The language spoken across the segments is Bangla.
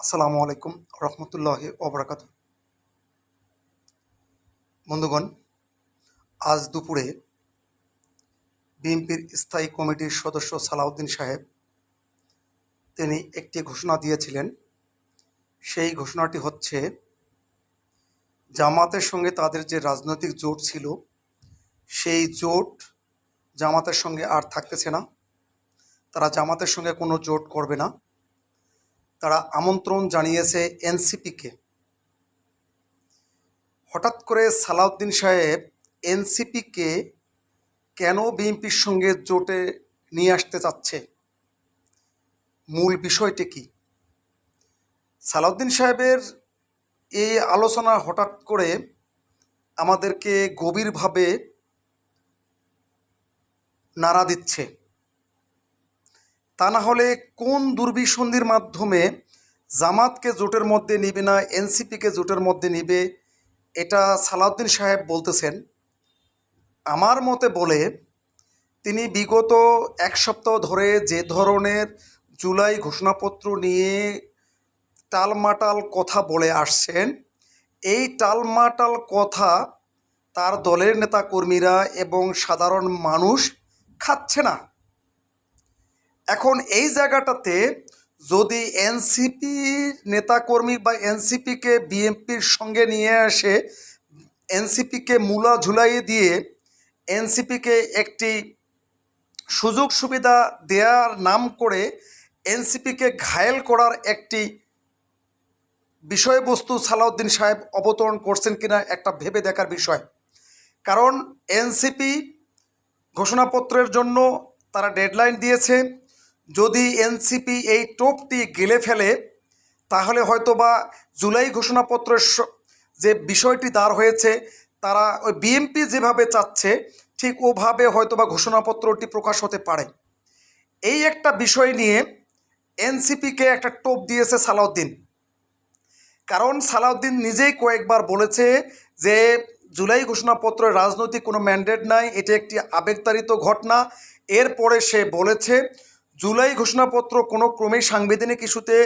আসসালামু আলাইকুম রহমতুল্লাহ ওবরাকাত। বন্ধুগণ, আজ দুপুরে বিএনপির স্থায়ী কমিটির সদস্য সালাউদ্দিন সাহেব তিনি একটি ঘোষণা দিয়েছিলেন। সেই ঘোষণাটি হচ্ছে, জামাতের সঙ্গে তাদের যে রাজনৈতিক জোট ছিল, সেই জোট জামাতের সঙ্গে আর থাকতেছে না। তারা জামাতের সঙ্গে কোনো জোট করবে না। তারা আমন্ত্রণ জানিয়েছে এনসিপিকে। হঠাৎ করে সালাউদ্দিন সাহেব এনসিপিকে কেন বিএনপির সঙ্গে জোটে নিয়ে আসতে চাচ্ছে? মূল বিষয়টি কি? সালাউদ্দিন সাহেবের এই আলোচনা হঠাৎ করে আমাদেরকে গভীরভাবে নাড়া দিচ্ছে। তা না হলে কোন দুর্বিসন্ধির মাধ্যমে জামাতকে জোটের মধ্যে নিবে না, এনসিপিকে জোটের মধ্যে নিবে, এটা সালাউদ্দিন সাহেব বলতেছেন। আমার মতে বলে, তিনি বিগত এক সপ্তাহ ধরে যে ধরনের জুলাই ঘোষণাপত্র নিয়ে টালমাটাল কথা বলে আসছেন, এই টালমাটাল কথা তার দলের নেতাকর্মীরা এবং সাধারণ মানুষ খাচ্ছে না। এখন এই জায়গাটাতে যদি এনসিপি নেতাকর্মী বা এনসিপিকে বিএনপির সঙ্গে নিয়ে আসে, এনসিপিকে মূলা ঝুলাইয়ে দিয়ে এনসিপিকে একটি সুযোগ সুবিধা দেওয়ার নাম করে এনসিপিকে ঘায়েল করার একটি বিষয়বস্তু সালাউদ্দিন সাহেব অবতরণ করছেন কিনা একটা ভেবে দেখার বিষয়। কারণ এনসিপি ঘোষণাপত্রের জন্য তারা ডেডলাইন দিয়েছে যদি এনসিপি এই টোপটি গেলে ফেলে, তাহলে হয়তো বা জুলাই ঘোষণাপত্রের যে বিষয়টি দাঁড় হয়েছে, তারা ওই বিএমপি যেভাবে চাচ্ছে, ঠিক ওভাবে হয়তো বা ঘোষণাপত্রটি প্রকাশ হতে পারে। এই একটা বিষয় নিয়ে এনসিপিকে একটা টোপ দিয়েছে সালাউদ্দিন। কারণ সালাউদ্দিন নিজেই কয়েকবার বলেছে যে জুলাই ঘোষণাপত্রের রাজনৈতিক কোনো ম্যান্ডেট নাই, এটি একটি আবেগতাড়িত ঘটনা। এরপরে সে বলেছে জুলাই ঘোষণাপত্র কোনো ক্রমেই সাংবিধানিক ইস্যুতে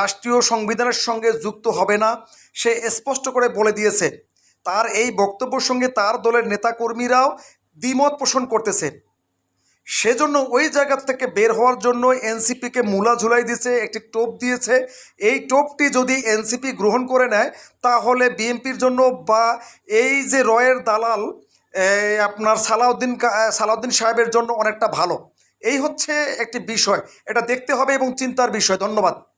রাষ্ট্রীয় সংবিধানের সঙ্গে যুক্ত হবে না, সে স্পষ্ট করে বলে দিয়েছে। তার এই বক্তব্যের সঙ্গে তার দলের নেতাকর্মীরাও দ্বিমত পোষণ করতেছে। সেজন্য ওই জায়গা থেকে বের হওয়ার জন্য এনসিপিকে মূলা ঝুলাই দিয়েছে, একটি টোপ দিয়েছে। এই টোপটি যদি এনসিপি গ্রহণ করে নেয়, তাহলে বিএনপির জন্য বা এই যে রয়ের দালাল আপনার সালাউদ্দিন সালাউদ্দিন সাহেবের জন্য অনেকটা ভালো। এই হচ্ছে একটি বিষয়। এটা দেখতে হবে এবং চিন্তার বিষয়। ধন্যবাদ।